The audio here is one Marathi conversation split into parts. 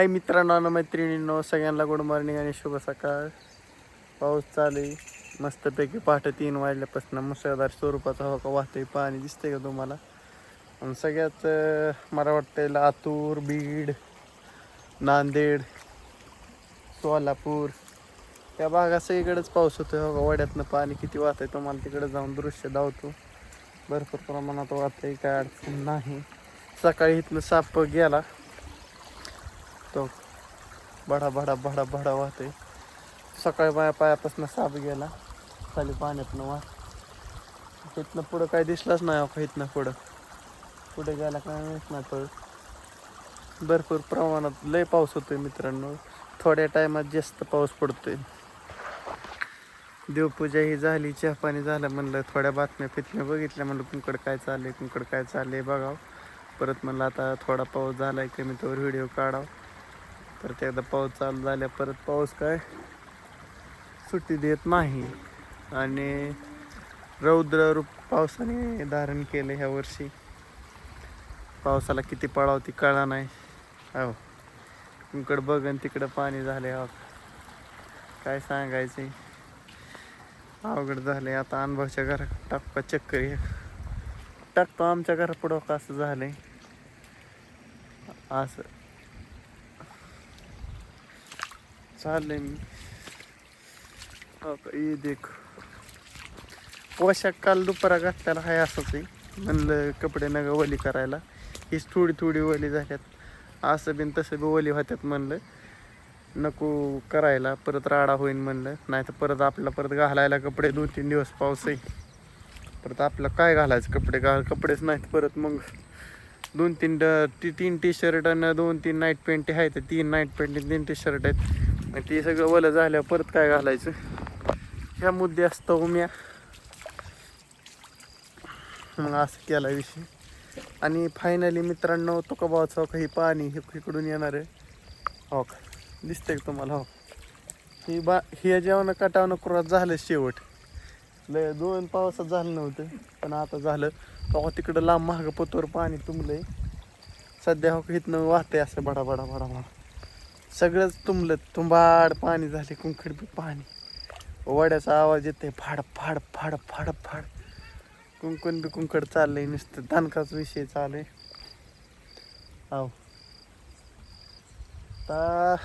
काही मित्रांनो मैत्रिणींनो सगळ्यांना गुड मॉर्निंग आणि शुभ सकाळ. पाऊस चालू आहे. मस्तपैकी पहाटे तीन वाजल्यापासून मुसळधार स्वरूपाचा हवा का वाहतोय पाणी दिसतंय का तुम्हाला? आणि सगळ्यात मला वाटतंय लातूर बीड नांदेड सोलापूर त्या भागात सगळीकडेच पाऊस होतो हो का? वड्यातनं पाणी किती वाहतंय तुम्हाला तिकडे जाऊन दृश्य धावतो भरपूर प्रमाणात वाहतंय काय अडचण नाही. सकाळी इथनं साप गेला. तो बडा बडा बडा बडा वाहतोय. सकाळी माझ्या पायापासून साप गेला. खाली पाण्यातनं वाह. इथनं पुढं काय दिसलंच नाही अहो इथनं पुढं. पुढे गेला काय माहीत नाही भरपूर प्रमाणात लय पाऊस होतोय मित्रांनो. थोड्या टायमात जास्त पाऊस पडतोय. देवपूजा ही झाली चहा पाणी झालं म्हणलं थोड्या बातम्या फितम्या बघितल्या म्हणलं कुंकड काय चाललंय कुंकड काय चाललंय बघावं. परत म्हणलं आता थोडा पाऊस झालाय कमी तर व्हिडिओ काढावं. परत एकदा पाऊस चालू झाल्या परत पाऊस काय? सुट्टी देत नाही. आणि रौद्र रूप पावसाने धारण केलं ह्या वर्षी. पावसाला किती पळावती कळा नाही. हो. इकडं बघन तिकडं पाणी झाले हो काय सांगायचं अवघड झाले आता अनुभवच्या घरात टाकपा चक्कर एक? टाकतो आमच्या घरापुढं का असं झालंय? असं. चाललंय मी हो ये देख। पोशाख काल दुपारा घातल्याला हाय असंच आहे म्हणलं कपडे नग ओली करायला. हीच थोडी थोडी ओली झाल्यात. असं बिन तसं बी ओली होत्यात म्हणलं. नको करायला परत राडा होईन म्हणलं. नाही तर परत आपल्याला परत घालायला कपडे दोन तीन दिवस पाऊस आहे. परत आपलं काय घालायचं कपडे? घाल कपडेच नाहीत परत मग. दोन तीन ड- ती तीन टी शर्ट आणि दोन तीन नाईट पॅन्ट आहेत तीन नाईट पॅन्ट तीन टी शर्ट आहेत. आणि ते सगळं ओलं झाल्यावर परत काय घालायचं? ह्या मुद्दे असतो उम्या. मग असं केला विषय. आणि फायनली मित्रांनो तुकोबाचं काही पाणी हे इकडून येणार आहे. हो का? दिसतंय का तुम्हाला? हो. ही बा हे जेवण कटावणं क्रॉस झालं शेवट. लय दोन पावसात झालं नव्हतं पण आता झालं. तेव्हा तिकडं लांब महाग पतोर पाणी तुंबलंय. सध्या हो का इथनं वाहतंय असं बडा बडा बडा बडा सगळंच तुंबलं. तुंबाड पाणी झाले कुंकड बी पाणी. वड्याचा आवाज येते फाड फाड फाड फाड फाड. कुंकण बी कुंकड चाललंय नुसतं. धानकाच विषय चालू हो आता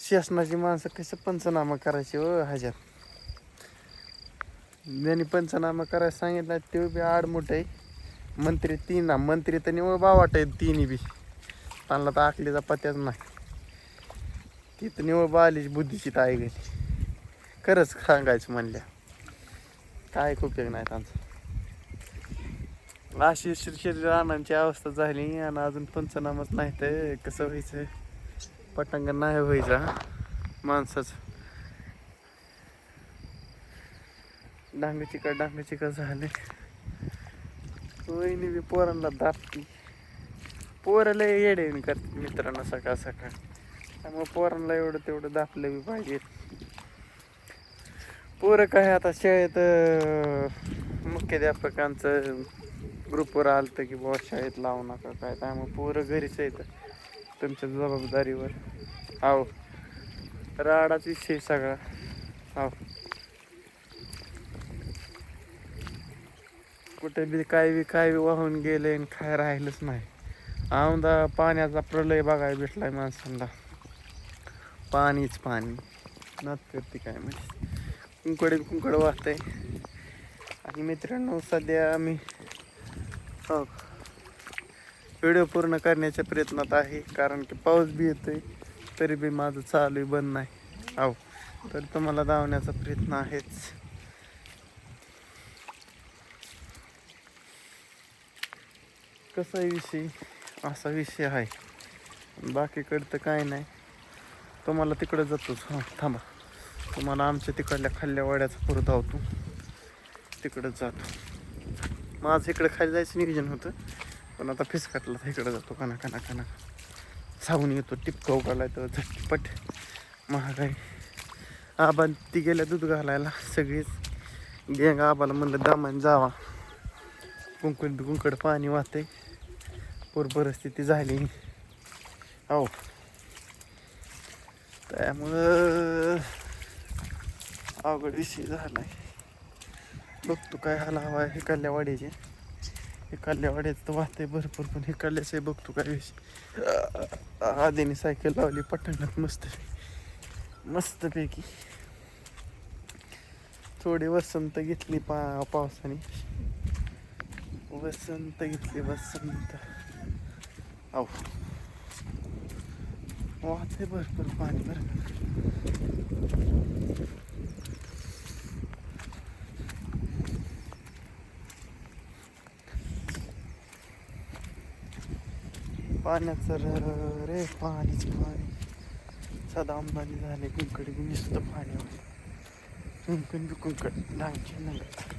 शासनाची माणसं कसं पंचनामा करायचे व हो ह्याच्यात? ज्यांनी पंचनामा करायला सांगितलं ते बी आडमुठ आहे. मंत्री तीन मंत्री तर निवळ बावाट आहे तिन्ही बी. त्यांना तर आखलीचा पत्याच नाही. ती तर निवळ बालीची बुद्धीची ताई गेली खरंच सांगायचं म्हणल्या. काय उपयोग नाही त्यांचा अशी शरीर रानांची अवस्था झाली आणि अजून पंचनामाच नाही तर कसं व्हायचं? पटांगण नाही व्हायचा. माणसाचं. डांग चिकट डांग चिका झाले. वहिनी बी पोरांना दाबती. पोरं लय येडे करते मित्रांना सकाळ सकाळ. त्यामुळे पोरांना एवढं तेवढं दाखलं बी पाहिजे. पोरं काय आता शाळेत मुख्याध्यापकांचं ग्रुपवर आलं की बुवा शाळेत लावू नका काय त्यामुळे पोरं घरीच आहेत तुमच्या जबाबदारीवर. आहो राडाच विषय सगळा. आहो कुठे बी काय बी काय बी वाहून गेले आणि काय राहिलंच नाही. औंदा पाण्याचा प्रलय बघायला भेटलाय माणसांना. पाणीच पाणी. नात करते काय म्हणजे कुंकड कुंकड आहे आणि मित्रांनो सध्या आम्ही हो व्हिडिओ पूर्ण करण्याच्या प्रयत्नात आहे. कारण की पाऊस बी येतोय तरी बी माझं चालू आहे बंद नाही. आहो तर तुम्हाला धावण्याचा प्रयत्न आहेच. कसा विषय असा विषय आहे. बाकीकडं तर काय नाही. तुम्हाला तिकडं जातोच. हां थांबा. तुम्हाला आमच्या तिकडल्या खाल्ल्या वाड्याचा पुरं धावतो. तिकडंच जातो. माझं इकडं खाली जायचं नियोजन होतं. पण आता फिसकाटला तर इकडं जातो. काना काना काना. सावून येतो. टिपकाव घालाय तर झटपट. महागाई. आबा ती गेल्या दूध घालायला. सगळीच. गँग आबाला म्हणलं दामान जावा. कुंकड कुंकड पाणी वाहते पूर परिस्थिती झाली. हो त्यामुळं अवघड विषय झाला आहे बघतो काय हाला हवा आहे हिकाल्या हे हिकाल्या वाड्यात तर वाहते भरपूर पण हे हिकाल्याचे बघतो काय विषय. आधीने सायकल लावली पटणात मस्त. मस्तपैकी. थोडी वसंत घेतली पा पावसाने. वसंत घेतली वसंत. आहो वाहते भरपूर पाणी बरं पाण्याचं रे पाणीच पाणी. सदा अंबानी झाले कुंकड नुसतं पाणी कुंकण बी कुंकड नगर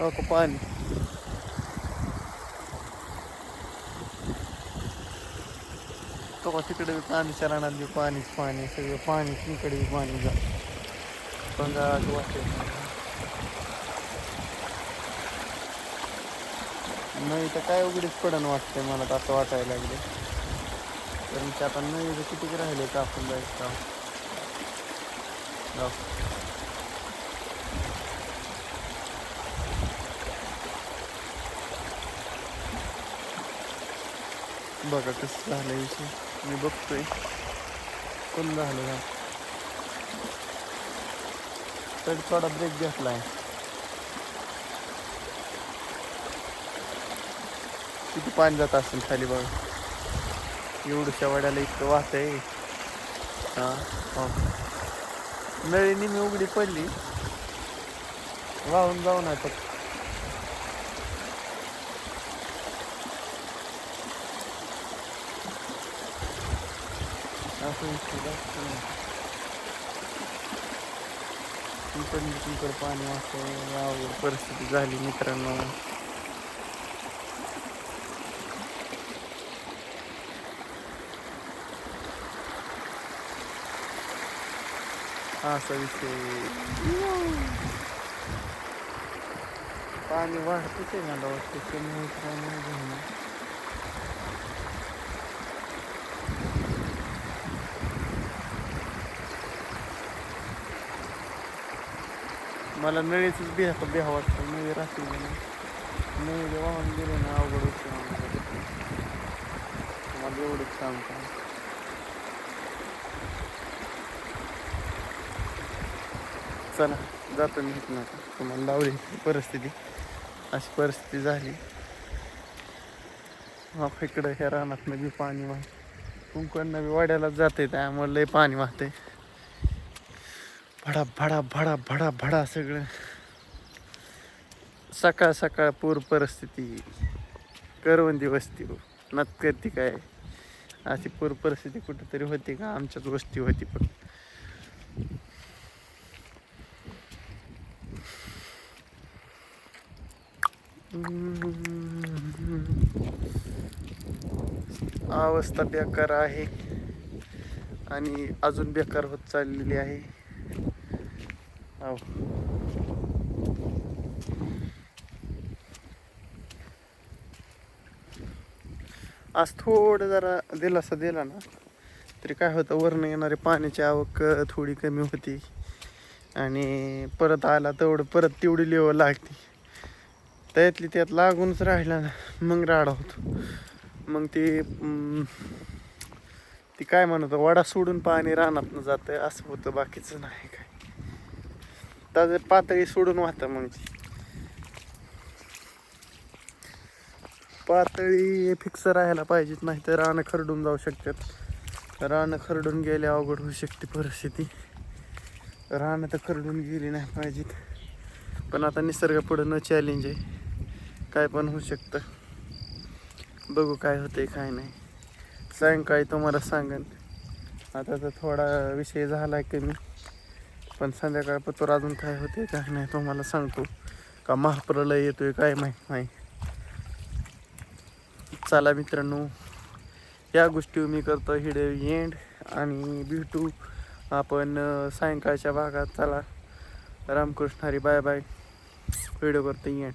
पाणी तो तिकडे बी पाणीच्या रानात बी पाणीच पाणी सगळं पाणी तिकडे बी पाणी जा पण वाटेल नाही तर काय उघडीच पडण वाटतंय मला तर असं वाटायला लागले कारण की आता नाही तर राहिले का जायचं बघा कसं झालं विषय. मी बघतोय. कोण झालं का तर थोडा ब्रेक घेतला आहे किती पाणी जात असेल खाली बघा. एवढ्याच्या वड्याला इतकं वाहत आहे. हां हो. नळीनी मी उघडी पडली. वाहून जाऊन आहे फक्त असं इतकं पाणी असं अवघड परिस्थिती झाली मित्रांनो. असा विषय. पाणी वाढतच आहे मला वाटतं कमी होत काय नाही झालं. मला नळीचंच बिहा बिहा वाटतं. नळी राहते नळी जे वाहून गेले ना अवघड होते मला एवढंच सांगतो. चला जातो मी इथनं आता. तुम्हाला लावली परिस्थिती. अशी परिस्थिती झाली. मग इकडं ह्या रानात बी पाणी वाह कुंकण बी वाड्याला जाते त्यामुळे लय पाणी वाहते. भडा भडा भडा भडा भडा सगळं. सकाळ सकाळ पूर परिस्थिती. करवंदी वस्ती हो. नत करते काय? अशी पूर परिस्थिती कुठेतरी होती का? आमच्याच वस्ती होती पण. अवस्था बेकार आहे. आणि अजून बेकार होत चाललेली आहे. हो. आज थोडं जरा दिलासा दिला ना तरी काय होतं वरनं येणारे पाण्याची आवक थोडी कमी होती. आणि परत आला तेवढं परत तेवढी लेवल लागते. त्यातली त्यात लागूनच राहिला ना मग राडा होतो. मग ते ती काय म्हणत वडा सोडून पाणी रानातनं जातं असं होतं बाकीचं नाही काय. ताजं पातळी सोडून वाहतं मग. ती पातळी फिक्स राहायला पाहिजेत नाही तर रानं खरडून जाऊ शकतात. रानं खरडून गेले अवघड होऊ शकते परिस्थिती. रानं तर खरडून गेली नाही पाहिजेत. पण आता निसर्ग पुढं न चॅलेंज आहे. काय पण होऊ शकतं. बघू काय होतंय काय नाही. सायंकाळी तुम्हाला सांगेन. आता तर थोडा विषय झाला आहे कमी. पण संध्याकाळपत्र अजून काय होते काय नाही तुम्हाला सांगतो. का महाप्रलय येतोय काय माहीत नाही. चला मित्रांनो या गोष्टी मी करतो हिडे एंड आणि भेटू आपण सायंकाळच्या भागात. चला Ramkrishna Hari bye bye video करतो एंड